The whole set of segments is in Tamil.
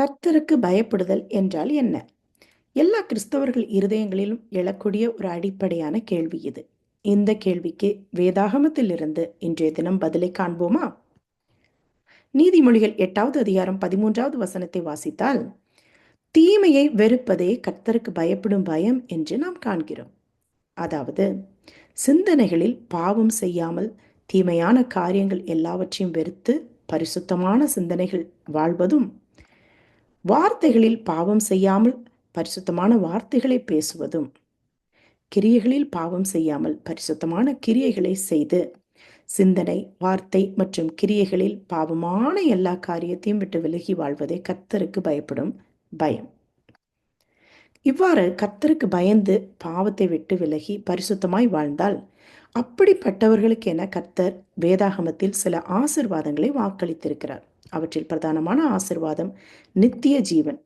கர்த்தருக்கு பயப்படுதல் என்றால் என்ன? எல்லா கிறிஸ்தவர்கள் இருதயங்களிலும் எழக்கூடிய ஒரு அடிப்படையான கேள்வி இது. இந்த கேள்விக்கு வேதாகமத்திலிருந்து இன்றைய தினம் பதிலை காண்போமா? நீதிமொழிகள் எட்டாவது அதிகாரம் பதிமூன்றாவது வசனத்தை வாசித்தால் தீமையை வெறுப்பதே கர்த்தருக்கு பயப்படும் பயம் என்று நாம் காண்கிறோம். அதாவது சிந்தனைகளில் பாவம் செய்யாமல் தீமையான காரியங்கள் எல்லாவற்றையும் வெறுத்து பரிசுத்தமான சிந்தனைகள் வாழ்வதும் வார்த்தைகளில் பாவம் செய்யாமல் பரிசுத்தமான வார்த்தைகளை பேசுவதும் கிரியைகளில் பாவம் செய்யாமல் பரிசுத்தமான கிரியைகளை செய்து சிந்தனை வார்த்தை மற்றும் கிரியைகளில் பாவமான எல்லா காரியத்தையும் விட்டு விலகி வாழ்வதே கர்த்தருக்கு பயப்படும் பயம். இவ்வாறு கர்த்தருக்கு பயந்து பாவத்தை விட்டு விலகி பரிசுத்தமாய் வாழ்ந்தால் அப்படிப்பட்டவர்களுக்கு என கர்த்தர் வேதாகமத்தில் சில ஆசிர்வாதங்களை வாக்களித்திருக்கிறார். அவற்றில் பிரதானமான ஆசிர்வாதம் நித்திய ஜீவன்.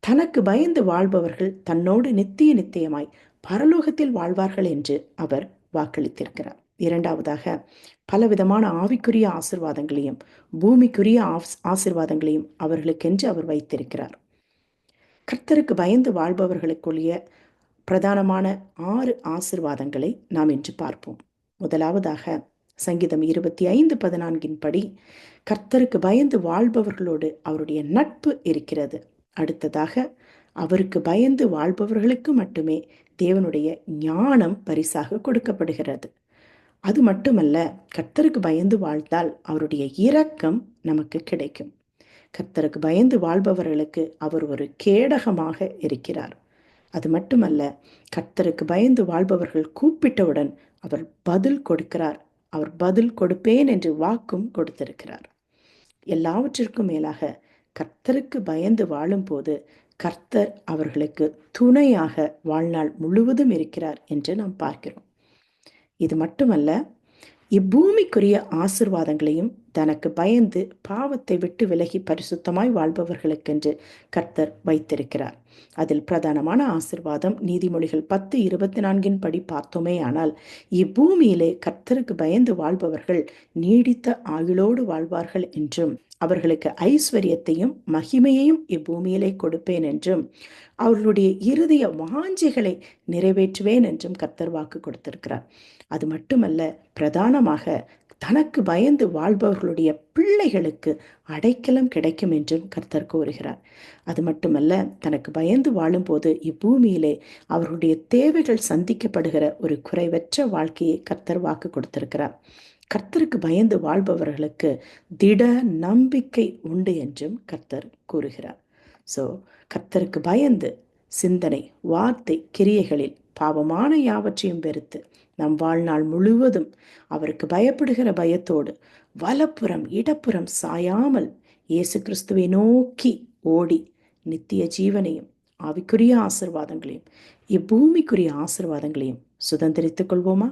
தனக்கு பயந்து வாழ்பவர்கள் தன்னோடு நித்திய நித்தியமாய் பரலோகத்தில் வாழ்வார்கள் என்று அவர் வாக்களித்திருக்கிறார். இரண்டாவதாக பலவிதமான ஆவிக்குரிய ஆசிர்வாதங்களையும் பூமிக்குரிய ஆசிர்வாதங்களையும் அவர்களுக்கென்று அவர் வைத்திருக்கிறார். கர்த்தருக்கு பயந்து வாழ்பவர்களுக்குரிய பிரதானமான ஆறு ஆசிர்வாதங்களை நாம் இன்று பார்ப்போம். முதலாவதாக சங்கீதம் இருபத்தி ஐந்து பதினான்கின் படி கர்த்தருக்கு பயந்து வாழ்பவர்களோடு அவருடைய நட்பு இருக்கிறது. அடுத்ததாக அவருக்கு பயந்து வாழ்பவர்களுக்கு மட்டுமே தேவனுடைய ஞானம் பரிசாக கொடுக்கப்படுகிறது. அது மட்டுமல்ல கர்த்தருக்கு பயந்து வாழ்ந்தால் அவருடைய இரக்கம் நமக்கு கிடைக்கும். கர்த்தருக்கு பயந்து வாழ்பவர்களுக்கு அவர் ஒரு கேடகமாக இருக்கிறார். அது மட்டுமல்ல கர்த்தருக்கு பயந்து வாழ்பவர்கள் கூப்பிட்டவுடன் அவர் பதில் கொடுக்கிறார். அவர் பதில் கொடுப்பேன் என்று வாக்கும் கொடுத்திருக்கிறார். எல்லாவற்றிற்கும் மேலாக கர்த்தருக்கு பயந்து வாழும்போது கர்த்தர் அவர்களுக்கு துணையாக வாழ்நாள் முழுவதும் இருக்கிறார் என்று நாம் பார்க்கிறோம். இது மட்டுமல்ல இப்பூமிக்குரிய ஆசிர்வாதங்களையும் தனக்கு பயந்து பாவத்தை விட்டு விலகி பரிசுத்தமாய் வாழ்பவர்களுக்கென்று கர்த்தர் வைத்திருக்கிறார். அதில் பிரதானமான ஆசிர்வாதம் நீதிமொழிகள் பத்து இருபத்தி நான்கின் படி பார்த்தோமே ஆனால் இப்பூமியிலே கர்த்தருக்கு பயந்து வாழ்பவர்கள் நீடித்த ஆயுளோடு வாழ்வார்கள் என்றும் அவர்களுக்கு ஐஸ்வர்யத்தையும் மகிமையையும் இப்பூமியிலே கொடுப்பேன் என்றும் அவர்களுடைய இறுதிய வாஞ்சிகளை நிறைவேற்றுவேன் என்றும் கர்த்தர் வாக்கு கொடுத்திருக்கிறார். அது மட்டுமல்ல பிரதானமாக தனக்கு பயந்து வாழ்பவர்களுடைய பிள்ளைகளுக்கு அடைக்கலம் கிடைக்கும் என்றும் கர்த்தர் கூறுகிறார். அது மட்டுமல்ல தனக்கு பயந்து வாழும்போது இப்பூமியிலே அவர்களுடைய தேவைகள் சந்திக்கப்படுகிற ஒரு குறைவற்ற வாழ்க்கையை கர்த்தர் வாக்கு கொடுத்திருக்கிறார். கர்த்தருக்கு பயந்து வாழ்பவர்களுக்கு திட நம்பிக்கை உண்டு என்றும் கர்த்தர் கூறுகிறார். ஸோ கர்த்தருக்கு பயந்து சிந்தனை வார்த்தை கிரியைகளில் பாவமான யாவற்றையும் வெறுத்து நம் வாழ்நாள் முழுவதும் அவருக்கு பயப்படுகிற பயத்தோடு வலப்புறம் இடப்புறம் சாயாமல் இயேசு கிறிஸ்துவை நோக்கி ஓடி நித்திய ஜீவனையும் ஆவிக்குரிய ஆசிர்வாதங்களையும் இப்பூமிக்குரிய ஆசிர்வாதங்களையும் சுதந்திரித்துக் கொள்வோமா?